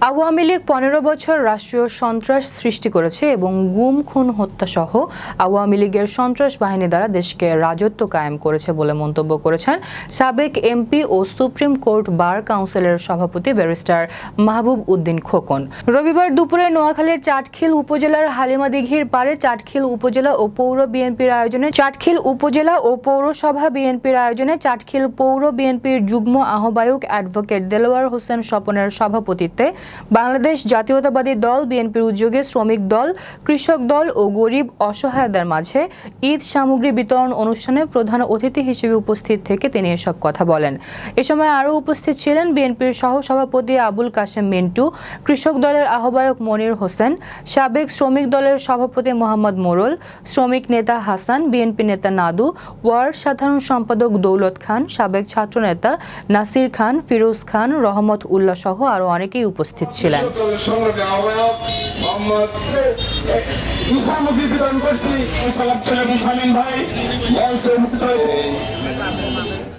আওয়ামী লীগ পনেরো বছর রাষ্ট্রীয় সন্ত্রাস সৃষ্টি করেছে এবং গুম, খুন হত্যা সহ আওয়ামী লীগের সন্ত্রাস বাহিনী দ্বারা দেশকে রাজত্ব কায়েম করেছে বলে মন্তব্য করেছেন সাবেক এমপি ও সুপ্রিম কোর্ট বার কাউন্সিলের সভাপতি ব্যারিস্টার মাহবুব উদ্দিন খোকন। রবিবার দুপুরে নোয়াখালীর চাটখিল উপজেলার হালিমা হালিমাদিঘির পাড়ে চাটখিল উপজেলা ও পৌর বিএনপির আয়োজনে চাটখিল উপজেলা ও পৌরসভা বিএনপির আয়োজনে চাটখিল পৌর বিএনপির যুগ্ম আহ্বায়ক অ্যাডভোকেট দেলোয়ার হোসেন স্বপনের সভাপতিত্বে বাংলাদেশ জাতীয়তাবাদী দল, বিএনপির উদ্যোগে শ্রমিক দল, কৃষক দল ও গরিব অসহায়দের মাঝে ঈদ সামগ্রী বিতরণ অনুষ্ঠানে প্রধান অতিথি হিসেবে উপস্থিত থেকে তিনি এসব কথা বলেন। এ সময় আরও উপস্থিত ছিলেন বিএনপির সহ সভাপতি আবুল কাশেম মিন্টু, কৃষক দলের আহ্বায়ক মনির হোসেন, সাবেক শ্রমিক দলের সভাপতি মোহাম্মদ মোরল, শ্রমিক নেতা হাসান, বিএনপি নেতা নাদু, ওয়ার্ড সাধারণ সম্পাদক দৌলত খান, সাবেক ছাত্রনেতা নাসির খান, ফিরোজ খান, রহমত উল্লাহ সহ আরও অনেকেই উপস্থিত। ছিলেন। সংগ্রামী আহ্বায়ক মোহাম্মদ